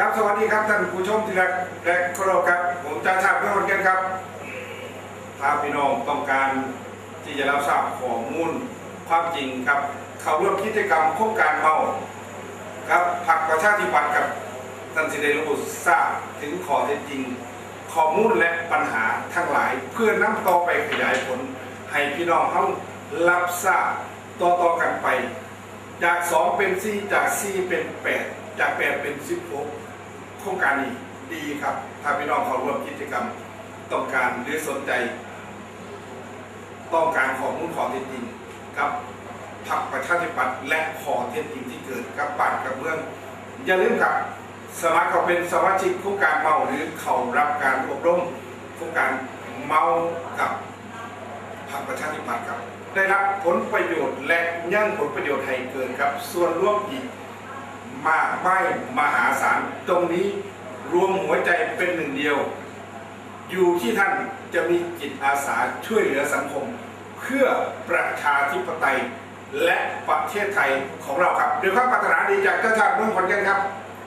ครับสวัสดีครับท่านผู้ชมที่รักและเคารพครับ ผมจ่าชาติเพื่อนคนกันครับถ้าพี่น้องต้องการที่จะรับทราบข้อมูลความจริงครับ เข้าร่วมกิจกรรมโครงการเมาครับผักประชาธิปัตย์กับท่านสิได้รู้ทราบถึงข้อเท็จจริง ข้อมูลและปัญหาทั้งหลาย เพื่อนำต่อไปขยายผล ให้พี่น้องเขารับทราบต่อๆกัน จาก2เป็น4จาก4เป็น8จาก8เป็น16โครงการนี้ดีครับ ถ้าพี่น้องเขาร่วมกิจกรรมต้องการหรือสนใจ ต้องการข้อมูลข้อเท็จจริงครับพรรคประชาธิปัตย์และขอเท็จจริงที่เกิดกับบ้านกับเมือง อย่าลืมครับสมัครเขาเป็นสมาชิกโครงการเมาหรือเขารับการอบรมโครงการเมากับพรรคประชาธิปัตย์ครับ ได้รับผลประโยชน์และยั่งผลประโยชน์ให้เกินครับ ส่วนร่วมอีกมากไม่มหาศาลตรงนี้รวมหัวใจเป็นหนึ่งเดียว อยู่ที่ท่านจะมีจิตอาสาช่วยเหลือสังคม เพื่อประชาธิปไตยและประเทศไทยของเราครับด้วยความปรารถนาดีจากเจ้าชาติเมืองขอนแก่นครับ